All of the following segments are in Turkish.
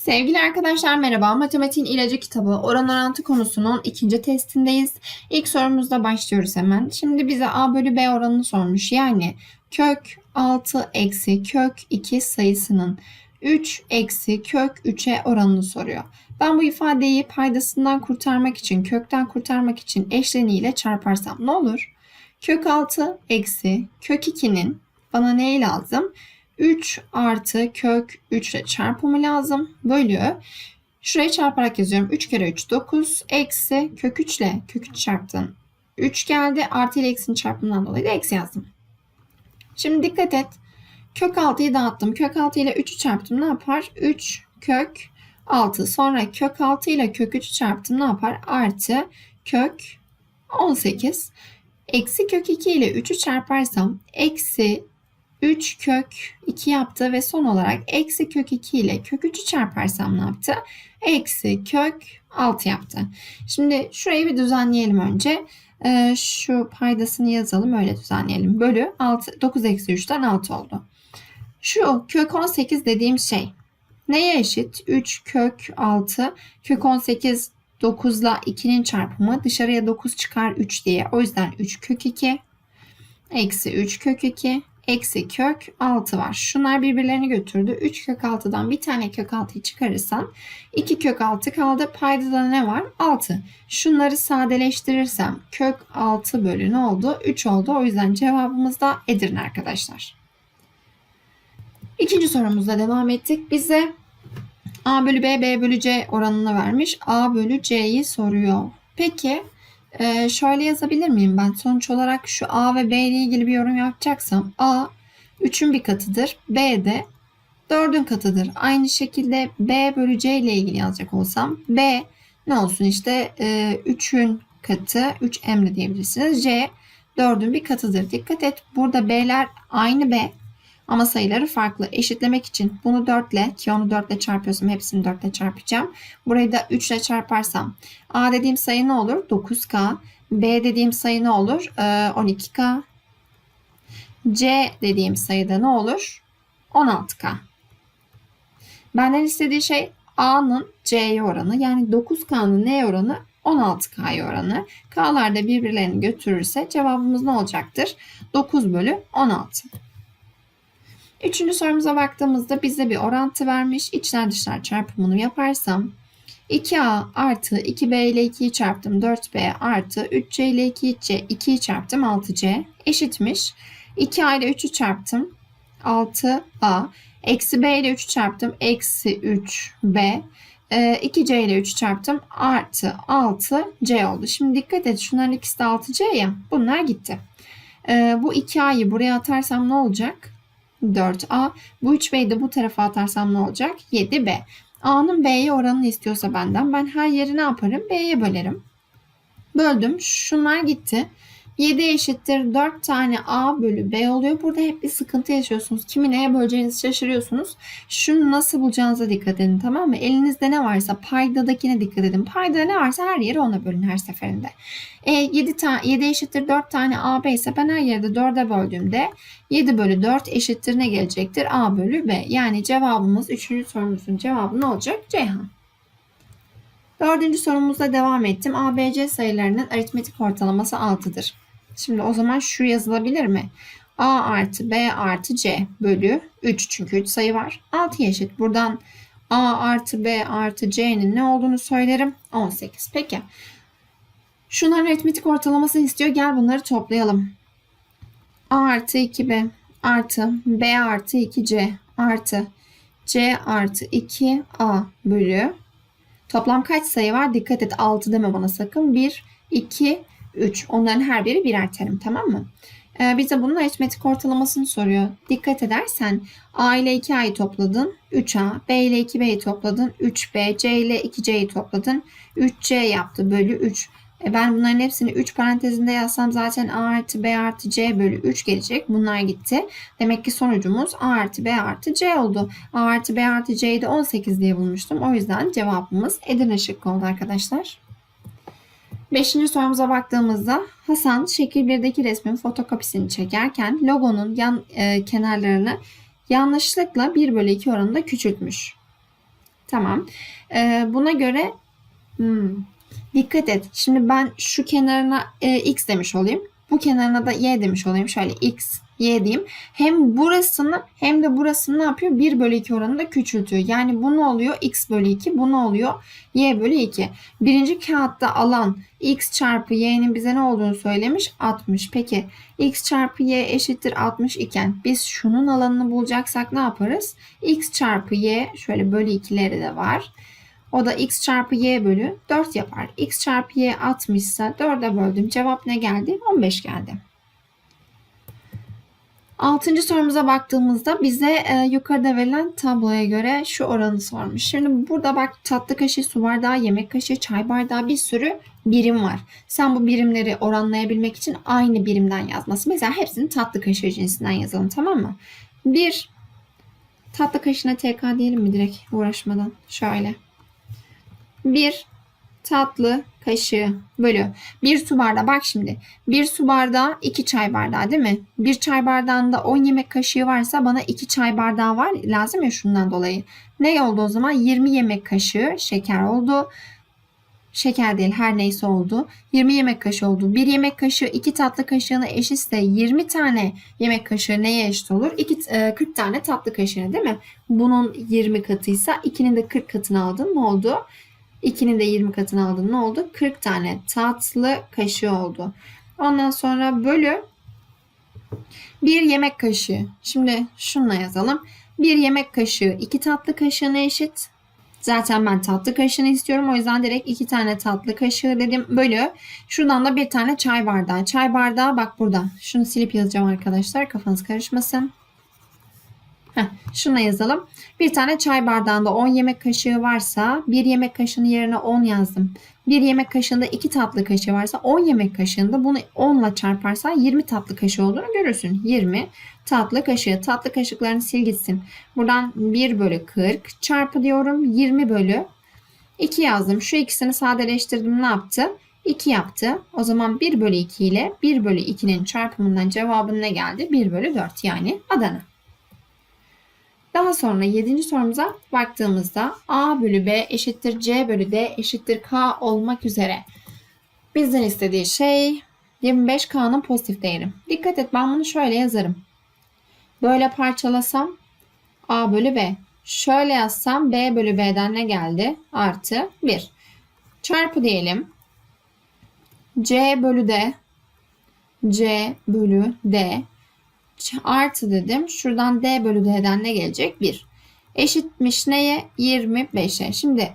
Sevgili arkadaşlar merhaba. Matematiğin ilacı kitabı oran orantı konusunun ikinci testindeyiz. İlk sorumuzda başlıyoruz hemen. Şimdi bize A bölü B oranını sormuş. Yani kök 6 eksi kök 2 sayısının 3 eksi kök 3'e oranını soruyor. Ben bu ifadeyi paydasından kurtarmak için, kökten kurtarmak için eşleniğiyle çarparsam ne olur? Kök 6 eksi kök 2'nin bana neyi lazım? 3 artı kök 3 ile çarpımı lazım. Bölü. Şuraya çarparak yazıyorum. 3 kere 3 9 eksi kök 3 ile kök 3 çarptım. 3 geldi. Artı ile eksinin çarpımından dolayı da eksi yazdım. Şimdi dikkat et. Kök 6'yı dağıttım. Kök 6 ile 3'ü çarptım. Ne yapar? 3 kök 6. Sonra kök 6 ile kök 3'ü çarptım. Ne yapar? Artı kök 18. Eksi kök 2 ile 3'ü çarparsam eksi 3 kök 2 yaptı ve son olarak eksi kök 2 ile kök 3'ü çarparsam ne yaptı? Eksi kök 6 yaptı. Şimdi şurayı bir düzenleyelim önce. Ee, şu paydasını yazalım öyle düzenleyelim. Bölü 6, 9 eksi 3'ten 6 oldu. Şu kök 18 dediğim şey neye eşit? 3 kök 6 kök 18 9 ile 2'nin çarpımı dışarıya 9 çıkar 3 diye. O yüzden 3 kök 2 eksi 3 kök 2 eksi kök 6 var. Şunlar birbirlerini götürdü. 3 kök 6'dan bir tane kök 6'yı çıkarırsam 2 kök 6 kaldı. Paydada ne var? 6. Şunları sadeleştirirsem kök 6 bölü ne oldu? 3 oldu. O yüzden cevabımız da Edirne arkadaşlar. İkinci sorumuzla devam ettik. Bize A bölü B, B bölü C oranını vermiş. A bölü C'yi soruyor. Peki ee, şöyle yazabilir miyim ben? Sonuç olarak şu A ve B ile ilgili bir yorum yapacaksam A 3'ün bir katıdır. B de 4'ün katıdır. Aynı şekilde B bölü C ile ilgili yazacak olsam B ne olsun işte e, 3'ün katı 3M de diyebilirsiniz. C 4'ün bir katıdır. Dikkat et burada B'ler aynı B ama sayıları farklı. Eşitlemek için bunu 4 ile ki onu 4 ile çarpıyorsam hepsini 4 ile çarpacağım. Burayı da 3 ile çarparsam A dediğim sayı ne olur? 9K. B dediğim sayı ne olur? 12K. Ee, C dediğim sayıda ne olur? 16K. Benden istediği şey A'nın C'ye oranı yani 9K'nın ne oranı? 16K'ya oranı. K'lar da birbirlerini götürürse cevabımız ne olacaktır? 9 bölü 16. Üçüncü sorumuza baktığımızda bize bir orantı vermiş. İçler dışlar çarpımını yaparsam 2a artı 2b ile 2'yi çarptım 4b artı 3c ile 2c 2'yi çarptım 6c eşitmiş. 2a ile 3'ü çarptım 6a eksi b ile 3'ü çarptım eksi 3b 2c ee, ile 3'ü çarptım artı 6c oldu. Şimdi dikkat et şunların ikisi de 6c ya bunlar gitti. Ee, bu 2a'yı buraya atarsam ne olacak? 4A. Bu 3B'yi de bu tarafa atarsam ne olacak? 7B. A'nın B'ye oranını istiyorsa benden ben her yeri ne yaparım? B'ye bölerim. Böldüm. Şunlar gitti. 7 eşittir 4 tane A bölü B oluyor. Burada hep bir sıkıntı yaşıyorsunuz. Kimi neye böleceğinizi şaşırıyorsunuz. Şunu nasıl bulacağınıza dikkat edin tamam mı? Elinizde ne varsa paydadakine dikkat edin. Paydada ne varsa her yeri ona bölün her seferinde. E, 7, ta 7 eşittir 4 tane AB ise ben her yerde 4'e böldüğümde 7 bölü 4 eşittir ne gelecektir? A bölü B. Yani cevabımız 3. sorumuzun cevabı ne olacak? Ceyhan. Dördüncü sorumuzla devam ettim. ABC sayılarının aritmetik ortalaması 6'dır. Şimdi o zaman şu yazılabilir mi? A artı B artı C bölü 3 çünkü 3 sayı var. 6 eşit. Buradan A artı B artı C'nin ne olduğunu söylerim. 18. Peki. Şunların aritmetik ortalamasını istiyor. Gel bunları toplayalım. A artı 2B artı B artı 2C artı C artı 2A bölü Toplam kaç sayı var? Dikkat et 6 deme bana sakın. 1, 2, 3. Onların her biri birer terim tamam mı? Ee, bize bunun aritmetik ortalamasını soruyor. Dikkat edersen A ile 2A'yı topladın 3A, B ile 2B'yi topladın 3B, C ile 2C'yi topladın 3C yaptı bölü 3. E ben bunların hepsini 3 parantezinde yazsam zaten A artı B artı C bölü 3 gelecek. Bunlar gitti. Demek ki sonucumuz A artı B artı C oldu. A artı B artı C'yi de 18 diye bulmuştum. O yüzden cevabımız Edirne şıkkı oldu arkadaşlar. Beşinci sorumuza baktığımızda Hasan şekil 1'deki resmin fotokopisini çekerken logonun yan e, kenarlarını yanlışlıkla 1 bölü 2 oranında küçültmüş. Tamam. Ee, buna göre hmm, dikkat et. Şimdi ben şu kenarına e, x demiş olayım. Bu kenarına da y demiş olayım. Şöyle x, y diyeyim. Hem burasını hem de burasını ne yapıyor? 1 bölü 2 oranında küçültüyor. Yani bu ne oluyor? x bölü 2. Bu ne oluyor? y bölü 2. Birinci kağıtta alan x çarpı y'nin bize ne olduğunu söylemiş? 60. Peki x çarpı y eşittir 60 iken biz şunun alanını bulacaksak ne yaparız? x çarpı y şöyle bölü 2'leri de var. O da x çarpı y bölü 4 yapar. x çarpı y 60 ise 4'e böldüm. Cevap ne geldi? 15 geldi. Altıncı sorumuza baktığımızda bize e, yukarıda verilen tabloya göre şu oranı sormuş. Şimdi burada bak tatlı kaşığı, su bardağı, yemek kaşığı, çay bardağı bir sürü birim var. Sen bu birimleri oranlayabilmek için aynı birimden yazması. Mesela hepsini tatlı kaşığı cinsinden yazalım tamam mı? Bir tatlı kaşığına TK diyelim mi direkt uğraşmadan? Şöyle. Bir tatlı kaşığı bölü bir su bardağı. Bak şimdi bir su bardağı iki çay bardağı değil mi? Bir çay bardağında 10 yemek kaşığı varsa bana iki çay bardağı var lazım ya şundan dolayı. Ne oldu o zaman? 20 yemek kaşığı şeker oldu. Şeker değil her neyse oldu. 20 yemek kaşığı oldu. Bir yemek kaşığı iki tatlı kaşığına eşitse 20 tane yemek kaşığı neye eşit olur? 2, 40 tane tatlı kaşığına değil mi? Bunun 20 katıysa 2'nin de 40 katını aldın. Ne oldu? 2'nin de 20 katını aldın. Ne oldu? 40 tane tatlı kaşığı oldu. Ondan sonra bölü bir yemek kaşığı. Şimdi şununla yazalım. Bir yemek kaşığı 2 tatlı kaşığına eşit. Zaten ben tatlı kaşığını istiyorum. O yüzden direkt 2 tane tatlı kaşığı dedim. Bölü. Şuradan da bir tane çay bardağı. Çay bardağı bak burada. Şunu silip yazacağım arkadaşlar. Kafanız karışmasın. Heh, şuna yazalım. Bir tane çay bardağında 10 yemek kaşığı varsa bir yemek kaşığının yerine 10 yazdım. Bir yemek kaşığında 2 tatlı kaşığı varsa 10 yemek kaşığında bunu 10 ile çarparsan 20 tatlı kaşığı olduğunu görürsün. 20 tatlı kaşığı. Tatlı kaşıklarını sil gitsin. Buradan 1 bölü 40 çarpı diyorum. 20 bölü 2 yazdım. Şu ikisini sadeleştirdim ne yaptı? 2 yaptı. O zaman 1 bölü 2 ile 1 bölü 2'nin çarpımından cevabın ne geldi? 1 bölü 4 yani Adana. Daha sonra 7. sorumuza baktığımızda A bölü B eşittir C bölü D eşittir K olmak üzere bizden istediği şey 25K'nın pozitif değeri. Dikkat et ben bunu şöyle yazarım. Böyle parçalasam A bölü B. Şöyle yazsam B bölü B'den ne geldi? Artı 1. Çarpı diyelim. C bölü D. C bölü D artı dedim. Şuradan D bölü D'den ne gelecek? 1. Eşitmiş neye? 25'e. Şimdi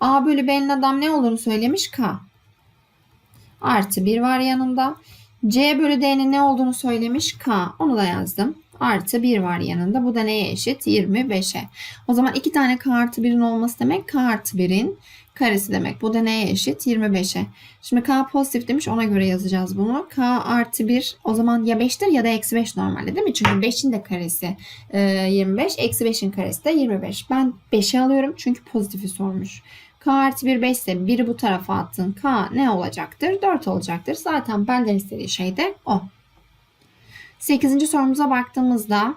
A bölü B'nin adam ne olduğunu söylemiş? K. Artı 1 var yanında. C bölü D'nin ne olduğunu söylemiş? K. Onu da yazdım. Artı 1 var yanında. Bu da neye eşit? 25'e. O zaman iki tane K artı 1'in olması demek K artı 1'in karesi demek. Bu da neye eşit? 25'e. Şimdi K pozitif demiş ona göre yazacağız bunu. K artı 1 o zaman ya 5'tir ya da eksi 5 normalde değil mi? Çünkü 5'in de karesi 25. Eksi 5'in karesi de 25. Ben 5'i alıyorum çünkü pozitifi sormuş. K artı 1 5 ise 1'i bu tarafa attın. K ne olacaktır? 4 olacaktır. Zaten benden istediği şey de o. 8. sorumuza baktığımızda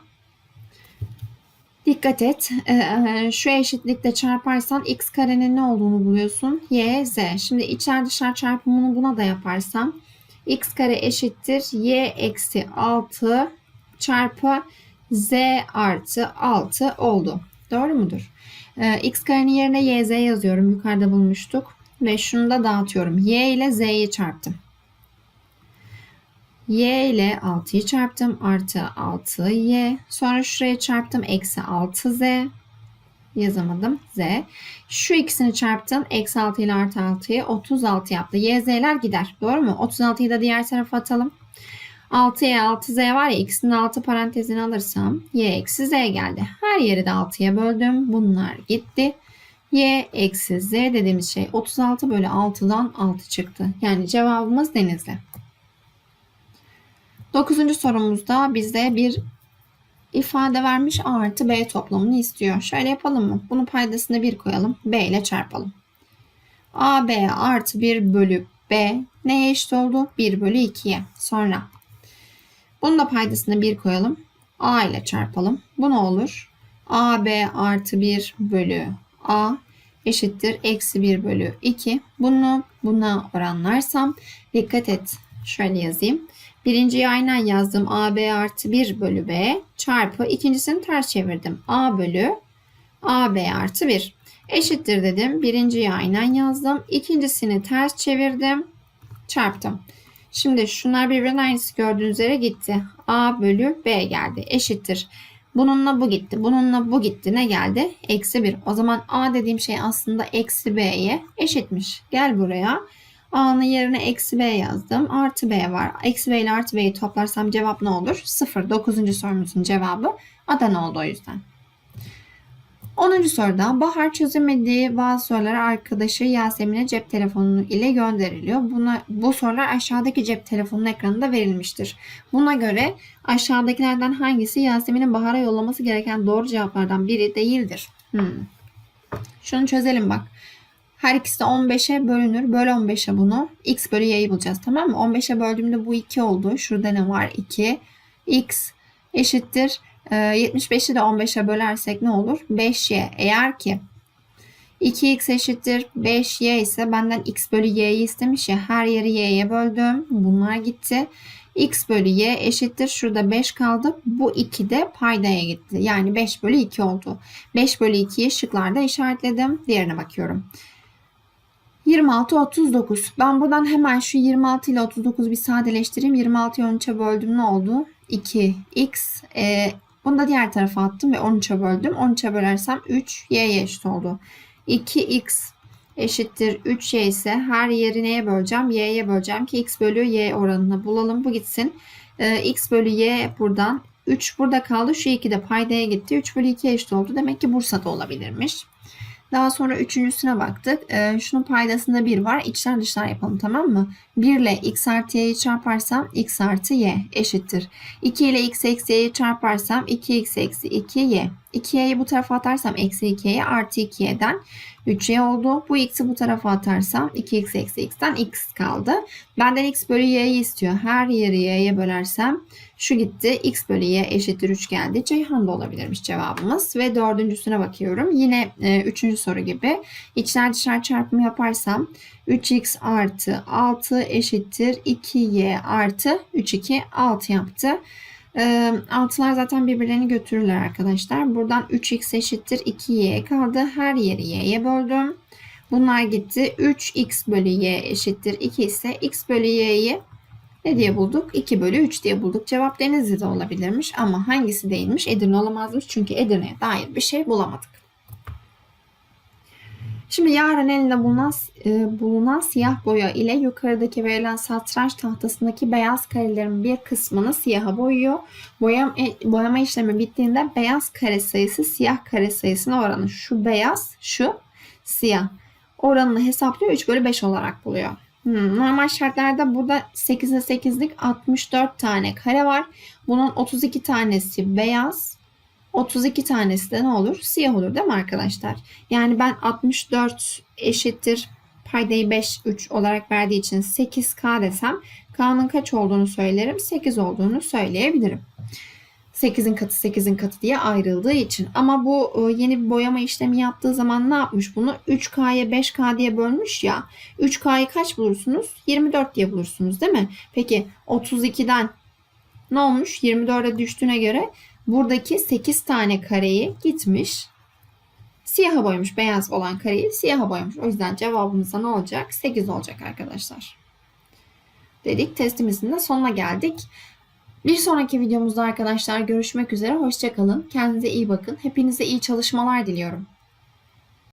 Dikkat et. Ee, şu eşitlikle çarparsan x karenin ne olduğunu buluyorsun. y, z. Şimdi içer dışarı çarpımını buna da yaparsam x kare eşittir y eksi 6 çarpı z artı 6 oldu. Doğru mudur? Ee, x karenin yerine y, z yazıyorum. Yukarıda bulmuştuk. Ve şunu da dağıtıyorum. y ile z'yi çarptım. Y ile 6'yı çarptım. Artı 6y. Sonra şuraya çarptım. Eksi 6z. Yazamadım. Z. Şu ikisini çarptım. Eksi 6 ile artı 6'yı 36 yaptı. Y, z'ler gider. Doğru mu? 36'yı da diğer tarafa atalım. 6'ya 6z var ya ikisinin 6 parantezini alırsam y eksi z geldi. Her yeri de 6'ya böldüm. Bunlar gitti. y eksi z dediğimiz şey 36 bölü 6'dan 6 çıktı. Yani cevabımız denizli. Dokuzuncu sorumuzda bize bir ifade vermiş A artı B toplamını istiyor. Şöyle yapalım mı? Bunun paydasına 1 koyalım. B ile çarpalım. A B artı 1 bölü B neye eşit oldu? 1 bölü 2'ye. Sonra bunun da paydasına 1 koyalım. A ile çarpalım. Bu ne olur? A B artı 1 bölü A eşittir eksi 1 bölü 2. Bunu buna oranlarsam dikkat et. Şöyle yazayım. Birinciyi aynen yazdım. AB artı 1 bölü B çarpı ikincisini ters çevirdim. A bölü AB artı 1 eşittir dedim. Birinciyi aynen yazdım. İkincisini ters çevirdim. Çarptım. Şimdi şunlar birbirinin aynısı gördüğünüz üzere gitti. A bölü B geldi. Eşittir. Bununla bu gitti. Bununla bu gitti. Ne geldi? Eksi 1. O zaman A dediğim şey aslında eksi B'ye eşitmiş. Gel buraya. A'nın yerine eksi B yazdım. Artı B var. Eksi B ile artı B'yi toplarsam cevap ne olur? 0. 9. sorumuzun cevabı Adana oldu o yüzden. 10. soruda Bahar çözemediği bazı soruları arkadaşı Yasemin'e cep telefonu ile gönderiliyor. Buna, bu sorular aşağıdaki cep telefonunun ekranında verilmiştir. Buna göre aşağıdakilerden hangisi Yasemin'in Bahar'a yollaması gereken doğru cevaplardan biri değildir? Hmm. Şunu çözelim bak. Her ikisi de 15'e bölünür. Böl 15'e bunu. X bölü y'yi bulacağız tamam mı? 15'e böldüğümde bu 2 oldu. Şurada ne var? 2. X eşittir. Ee, 75'i de 15'e bölersek ne olur? 5y. Eğer ki 2x eşittir 5y ise benden x bölü y'yi istemiş ya her yeri y'ye böldüm. Bunlar gitti. x bölü y eşittir. Şurada 5 kaldı. Bu 2 de paydaya gitti. Yani 5 bölü 2 oldu. 5 bölü 2'yi şıklarda işaretledim. Diğerine bakıyorum. 26, 39. Ben buradan hemen şu 26 ile 39 bir sadeleştireyim. 26'yı 13'e böldüm ne oldu? 2x. E, bunu da diğer tarafa attım ve 13'e böldüm. 13'e bölersem 3 y'ye eşit oldu. 2x eşittir 3y ise her yeri neye böleceğim? y'ye böleceğim ki x bölü y oranını bulalım. Bu gitsin. E, x bölü y buradan 3 burada kaldı. Şu 2 de paydaya gitti. 3 bölü 2 eşit oldu. Demek ki Bursa'da olabilirmiş. Daha sonra üçüncüsüne baktık. Ee, şunun paydasında 1 var. İçler dışlar yapalım tamam mı? 1 ile x artı y'yi çarparsam x artı y eşittir. 2 ile x eksi y'yi çarparsam 2x eksi 2y. 2y'yi bu tarafa atarsam eksi 2y artı 2y'den 3y oldu. Bu x'i bu tarafa atarsam 2x eksi x'ten x kaldı. Benden x bölü y'yi istiyor. Her yeri y'ye bölersem şu gitti. x bölü y eşittir 3 geldi. Ceyhan da olabilirmiş cevabımız. Ve dördüncüsüne bakıyorum. Yine e, üçüncü soru gibi. İçler dışlar çarpımı yaparsam 3x artı 6 eşittir 2y artı 3 2 6 yaptı. E, altılar zaten birbirlerini götürürler arkadaşlar. Buradan 3x eşittir 2y kaldı. Her yeri y'ye böldüm. Bunlar gitti. 3x bölü y eşittir 2 ise x bölü y'yi ne diye bulduk? 2 bölü 3 diye bulduk. Cevap Denizli'de olabilirmiş ama hangisi değilmiş? Edirne olamazmış çünkü Edirne'ye dair bir şey bulamadık. Şimdi yarın elinde bulunan, e, bulunan siyah boya ile yukarıdaki verilen satranç tahtasındaki beyaz karelerin bir kısmını siyaha boyuyor. Boyam, e, boyama işlemi bittiğinde beyaz kare sayısı siyah kare sayısına oranı. Şu beyaz, şu siyah. Oranını hesaplıyor 3 bölü 5 olarak buluyor. Hmm, normal şartlarda burada 8'e 8'lik 64 tane kare var. Bunun 32 tanesi beyaz, 32 tanesi de ne olur? Siyah olur değil mi arkadaşlar? Yani ben 64 eşittir paydayı 5, 3 olarak verdiği için 8K desem K'nın kaç olduğunu söylerim. 8 olduğunu söyleyebilirim. 8'in katı 8'in katı diye ayrıldığı için. Ama bu e, yeni bir boyama işlemi yaptığı zaman ne yapmış bunu? 3K'ya 5K diye bölmüş ya. 3K'yı kaç bulursunuz? 24 diye bulursunuz değil mi? Peki 32'den ne olmuş? 24'e düştüğüne göre buradaki 8 tane kareyi gitmiş. Siyaha boyamış. Beyaz olan kareyi siyaha boyamış. O yüzden cevabımız ne olacak? 8 olacak arkadaşlar. Dedik testimizin de sonuna geldik. Bir sonraki videomuzda arkadaşlar görüşmek üzere. Hoşçakalın. Kendinize iyi bakın. Hepinize iyi çalışmalar diliyorum.